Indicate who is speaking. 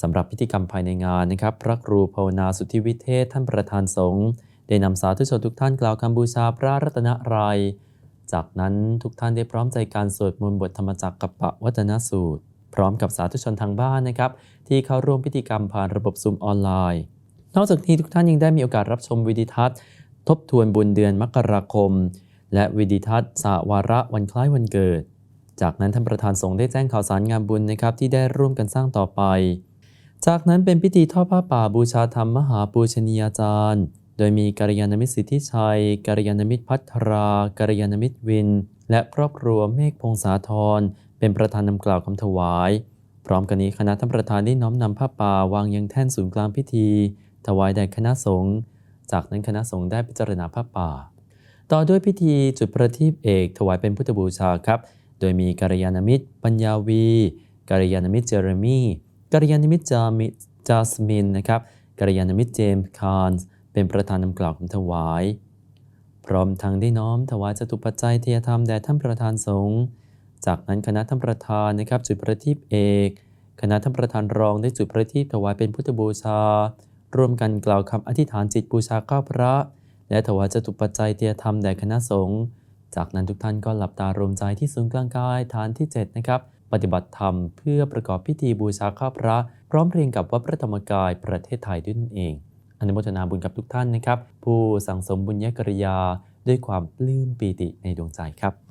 Speaker 1: สำหรับพิธีกรรมภายในงานนะครับ พระครูภาวนาสุทธิวิเทศท่านประธานสงฆ์ได้นำสาธุชนทุกท่านกล่าวคำบูชาพระรัตนตรัย จากนั้นทุกท่านได้พร้อมใจการสวดมนต์บทธรรมจักรกับปะวัฒนสูตร พร้อมกับสาธุชนทางบ้านนะครับ ที่เข้าร่วมพิธีกรรมผ่านระบบซูมออนไลน์ นอกจากนี้ทุกท่านยังได้มีโอกาสรับชมวิดีทัศน์ ทบทวนบุญเดือนมกราคม และวิดีทัศน์สาวาระวันคล้ายวันเกิด จากนั้นท่านประธานสงฆ์ได้แจ้งข่าวสารงานบุญนะครับที่ได้ร่วมกันสร้างต่อไป จากนั้นเป็นพิธีทอดผ้าป่าบูชาธรรมมหาปูชนียาจารย์ โดยมีกัลยาณมิตรสิทธิชัยกัลยาณมิตรพัทรากัลยาณมิตรวิน และครอบครัวเมฆพงษาธรเป็นประธานนำกล่าวคำถวาย พร้อมกันนี้คณะท่านประธานได้น้อมนำผ้าป่าวางยังแท่นศูนย์กลางพิธี ถวายแด่คณะสงฆ์จากนั้นคณะสงฆ์ได้พิจารณาผ้าป่า ต่อด้วยพิธีจุดประทีปเอกถวายเป็นพุทธบูชาครับ โดยมีกัลยาณมิตร ปัญญาวีกัลยาณมิตรเจเรมี กัลยาณมิตรจามิจาสมินนะครับกัลยาณมิตรเจมส์คาร์นส์เป็นประธานนำกล่าวคำถวาย พร้อมทั้งได้น้อมถวายจตุปัจจัยเทียธรรมแด่ท่านประธานสงฆ์จากนั้นคณะท่านประธานนะครับจุดประทีปเอก คณะท่านประธานรองได้จุดประทีปถวายเป็นพุทธบูชา ร่วมกันกล่าวคำอธิษฐานจิตบูชาข้าพระ และถวายจตุปัจจัยเทียธรรมแด่คณะสงฆ์จากนั้นทุกท่านก็หลับตารวมใจที่ศูนย์กลางกายฐานที่7นะครับ ปฏิบัติธรรมเพื่อประกอบพิธีบูชาข้าพระ พร้อมเพรียงกับวัดพระธรรมกายประเทศไทยด้วยนั่นเอง อนุโมทนาบุญกับทุกท่านนะครับ ผู้สั่งสมบุญญกริยาด้วยความปลื้มปีติในดวงใจครับ